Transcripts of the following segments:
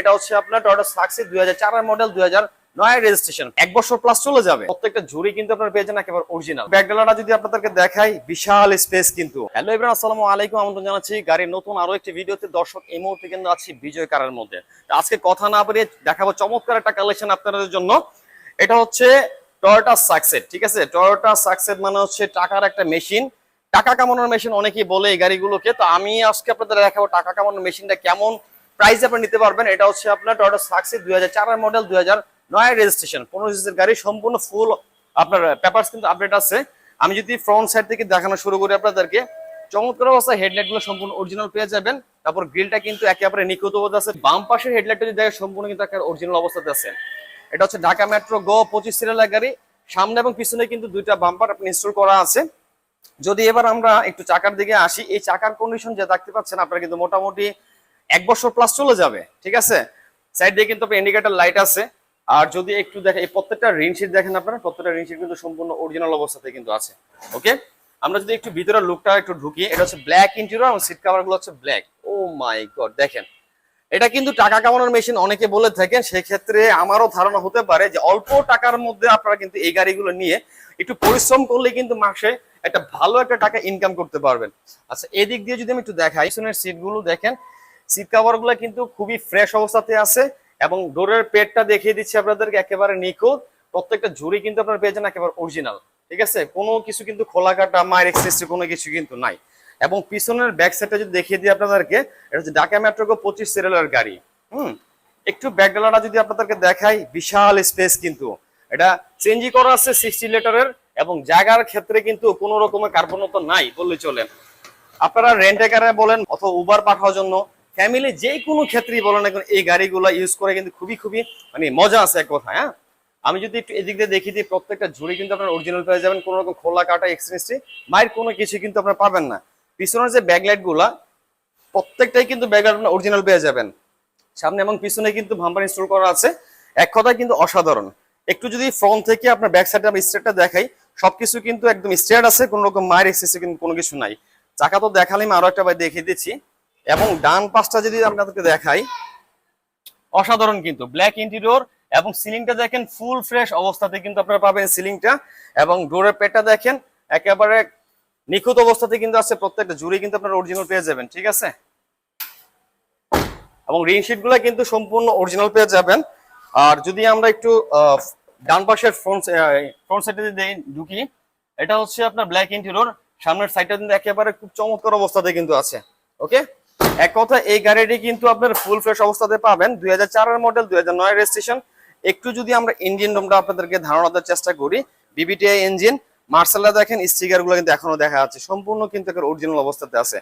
এটা হচ্ছে আপনার টয়োটা সাকসি দুই হাজার মডেল দুই নয় রেজিস্ট্রেশন এক বছর প্লাস চলে যাবে। প্রত্যেকটা ঝুড়ি কিন্তু আপনার পেয়ে যান একেবারে অরিজিনাল ব্যাকডালাটা যদি আপনাদেরকে দেখাই বিশাল স্পেস কিন্তু। হ্যালো ইব্রাহিম আসসালামু আলাইকুম। আমন্ত্রণ জানাচ্ছি গাড়ির নতুন আরও একটি ভিডিওতে দর্শক, এই মুহূর্তে কিন্তু আছি বিজয় কারের মধ্যে। আজকে কথা না বলে দেখাবো চমৎকার একটা কালেকশন আপনাদের জন্য। এটা হচ্ছে টয়োটা সাকসেট ঠিক আছে? টয়োটা সাকসেট মানে হচ্ছে টাকার একটা মেশিন টাকা কামানোর মেশিন অনেকেই বলে এই গাড়িগুলোকে। তো আমি আজকে আপনাদের দেখাবো টাকা কামানোর মেশিনটা কেমন প্রাইস আপনি নিতে পারবেন, এটা হচ্ছে আপনার টয়োটা সাকসেট দুই হাজার মডেল দুই হাজার নয় রেজিস্ট্রেশন পনেরো সিসির গাড়ি সম্পূর্ণ ফুল আপনার পেপারস কিন্তু আপডেট আছে। আমি যদি ফ্রন্ট সাইড থেকে দেখানো শুরু করি আপনাদেরকে, চমৎকার অবস্থায় হেডলাইটগুলো সম্পূর্ণ অরিজিনাল পেয়ে যাবেন। তারপর গ্রিলটা কিন্তু একেবারে নিখুঁত অবস্থা আছে। বাম পাশের হেডলাইটটা যদি দেখেন, সম্পূর্ণ কিন্তু একটা অরিজিনাল অবস্থাতে আছে। এটা হচ্ছে ঢাকা মেট্রো গো পঁচিশ সিরিয়ালের গাড়ি। সামনে এবং পিছনে কিন্তু দুইটা বাম্পার আপনি ইনস্টল করা আছে। যদি এবার আমরা একটু চাকার দিকে আসি, এই চাকার কন্ডিশন যে দেখতে পাচ্ছেন, আপনারা কিন্তু মোটামুটি এক বছর প্লাস চলে যাবে, ঠিক আছে? সাইড দিয়ে কিন্তু ইন্ডিকেটর লাইট আছে। আর যদি একটু দেখেন, এই প্রত্যেকটা রিনশিট দেখেন আপনারা, প্রত্যেকটা রিনশিট কিন্তু সম্পূর্ণ অরিজিনাল অবস্থাতে কিন্তু আছে ওকে আমরা যদি একটু ভিতরের লুকটা একটু ঢুকি, এটা হচ্ছে ব্ল্যাক ইন্টেরিয়র এবং সিট কভারগুলো হচ্ছে ব্ল্যাক ও মাই গড দেখেন, এটা কিন্তু টাকা কামানোর মেশিন অনেকে বলে থাকেন, সেক্ষেত্রে আমারও ধারণা হতে পারে যে অল্প টাকার মধ্যে আপনারা কিন্তু এই গাড়িগুলো নিয়ে একটু পরিশ্রম করলে কিন্তু মাসে একটা ভালো একটা টাকা ইনকাম করতে পারবেন। আচ্ছা এদিক দিয়ে যদি আমি একটু দেখাই, পিছনের সিটগুলো দেখেন সিট কভারগুলো কিন্তু খুবই ফ্রেশ অবস্থাতে আছে এবং ডোরের পেটটা দেখিয়ে দিচ্ছি আপনাদেরকে একেবারে নিখুঁত। প্রত্যেকটা ঝুড়ি কিন্তু আপনারা পেয়ে যান একেবারে অরিজিনাল ঠিক আছে? কোনো কিছু কিন্তু খোলা কাটা মায়ের এক্সেসরি কোনো কিছু কিন্তু নাই। এবং পিছনের ব্যাক সাইডটা যদি দেখিয়ে দিই আপনাদেরকে, এটা হচ্ছে ঢাকা মেট্রো পঁচিশ সিরিয়ালের গাড়ি, হুম? একটু ব্যাকগ্রাউন্ডটা যদি আপনাদেরকে দেখাই, বিশাল স্পেস কিন্তু। এটা চেঞ্জি করা আছে সিক্সটি লিটারের এবং জায়গার ক্ষেত্রে কিন্তু কোনো রকমের কার্বনত নাই বললে চলেন আপনারা রেন্টে কারে বলেন অথবা উবার পাঠানোর জন্য ফ্যামিলি যে কোনো ক্ষেত্রেই বলেন না এই গাড়িগুলো ইউজ করে কিন্তু খুবই খুবই মানে মজা আছে এক কথা হ্যাঁ? আমি যদি একটু এদিক দিয়ে দেখি দিই প্রত্যেকটা ঝুড়ি কিন্তু আপনার অরিজিনাল পেয়ে যাবেন, কোনো রকম খোলা কাটা এক্সচেঞ্জটি মায়ের কোনো কিছু কিন্তু আপনার পাবেন না। পিছনের যে ব্যাকলাইটগুলা, প্রত্যেকটাই কিন্তু ব্যাকলাইট আপনার অরিজিনাল পেয়ে যাবেন। সামনে এবং পিছনে কিন্তু ভাম্পার ইনস্টল করা আছে। এক কথায় কিন্তু অসাধারণ। একটু যদি ফ্রন্ট থেকে আপনার ব্যাক সাইডে আমি স্ট্রেটটা দেখাই, সবকিছু কিন্তু একদম স্ট্রেট আছে, কোনো রকম মায়ের এক্সেসে কিন্তু কোনো কিছু নাই। চাকা তো দেখালাম, আরও একটা বার দেখিয়ে দিচ্ছি। এবং ডান পাশটা যদি আপনাদেরকে দেখাই, অসাধারণ কিন্তু ব্ল্যাক ইন্টেরিয়র এবং সিলিংটা দেখেন ফুল ফ্রেশ অবস্থাতে কিন্তু আপনারা পাবেন সিলিংটা এবং ডোরের পেটটা দেখেন, একেবারে নিখুঁত অবস্থাতে কিন্তু আছে, প্রত্যেকটা জুড়ে কিন্তু আপনারা অরিজিনাল পেয়ে যাবেন, ঠিক আছে? এবং রিং শিটগুলা কিন্তু সম্পূর্ণ অরিজিনাল পেয়ে যাবেন। আর যদি আমরা একটু ডান পাশের ফ্রন্ট ফ্রন্ট সাইডে যদি ঢুকি, এটা হচ্ছে আপনার ব্ল্যাক ইন্টেরিয়র সামনের সাইডটা কিন্তু একেবারে খুব চমৎকার অবস্থাতে কিন্তু আছে ওকে এক কথা এই গাড়িটি কিন্তু আপনার ফুল ফ্রেশ অবস্থাতে পাবেন। দুই চারের মডেল দুই হাজার নয় রেজিস্ট্রেশন একটু যদি আমরা ইঞ্জিন রুমটা আপনাদেরকে ধারণা দেওয়ার চেষ্টা করি বিবিটিআই ইঞ্জিন মার্শাল্লা দেখেন স্টিকারগুলো কিন্তু এখনও দেখা যাচ্ছে। সম্পূর্ণ কিন্তু অরিজিনাল অবস্থাতে আছে।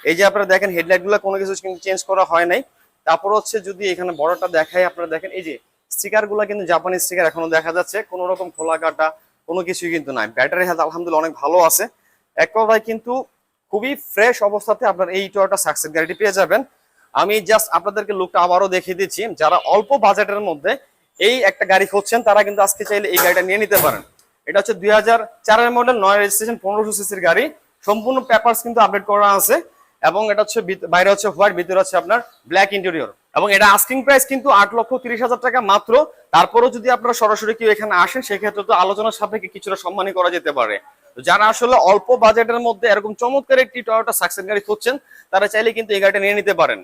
এই যে আপনারা দেখেন হেডলাইটগুলো কোনো কিছু কিন্তু চেঞ্জ করা হয় নাই। তারপর হচ্ছে যদি এখানে বড়টা দেখাই, আপনারা দেখেন, এই যে স্টিকারগুলো কিন্তু জাপানি স্টিকার এখনও দেখা যাচ্ছে। কোনো রকম খোলা কাটা, কোনো কিছুই কিন্তু নাই। ব্যাটারি হেলথ আলহামদুলিল্লাহ অনেক ভালো আছে। এক কথায় কিন্তু খুবই ফ্রেশ অবস্থাতে আপনার এই টয়োটা সাকসেস গাড়িটি পেয়ে যাবেন। আমি জাস্ট আপনাদেরকে লুকটা আবারও দেখিয়ে দিচ্ছি, যারা অল্প বাজেটের মধ্যে এই একটা গাড়ি খুঁজছেন, তারা কিন্তু আজকে চাইলে এই গাড়িটা নিয়ে নিতে পারেন। এটা হচ্ছে দুই হাজার চারের মডেল নয় রেজিস্ট্রেশন পনেরোশো সিসির গাড়ি। সম্পূর্ণ পেপারস কিন্তু আপডেট করা আছে এবং এটা হচ্ছে বাইরে হচ্ছে হোয়াইট ভিতরে হচ্ছে আপনার ব্ল্যাক ইন্টেরিয়র এবং এটা আস্কিং প্রাইস কিন্তু আট লক্ষ তিরিশ হাজার টাকা মাত্র। তারপরেও যদি আপনারা সরাসরি কেউ এখানে আসেন, সেক্ষেত্রে তো আলোচনার সাপেক্ষে কিছুটা সম্মানই করা যেতে পারে। যারা আসলে অল্প বাজেটের মধ্যে এরকম চমৎকার একটি টয়োটা সাকসেস গাড়ি খুঁজছেন, তারা চাইলে কিন্তু এই গাড়িটা নিয়ে নিতে পারেন।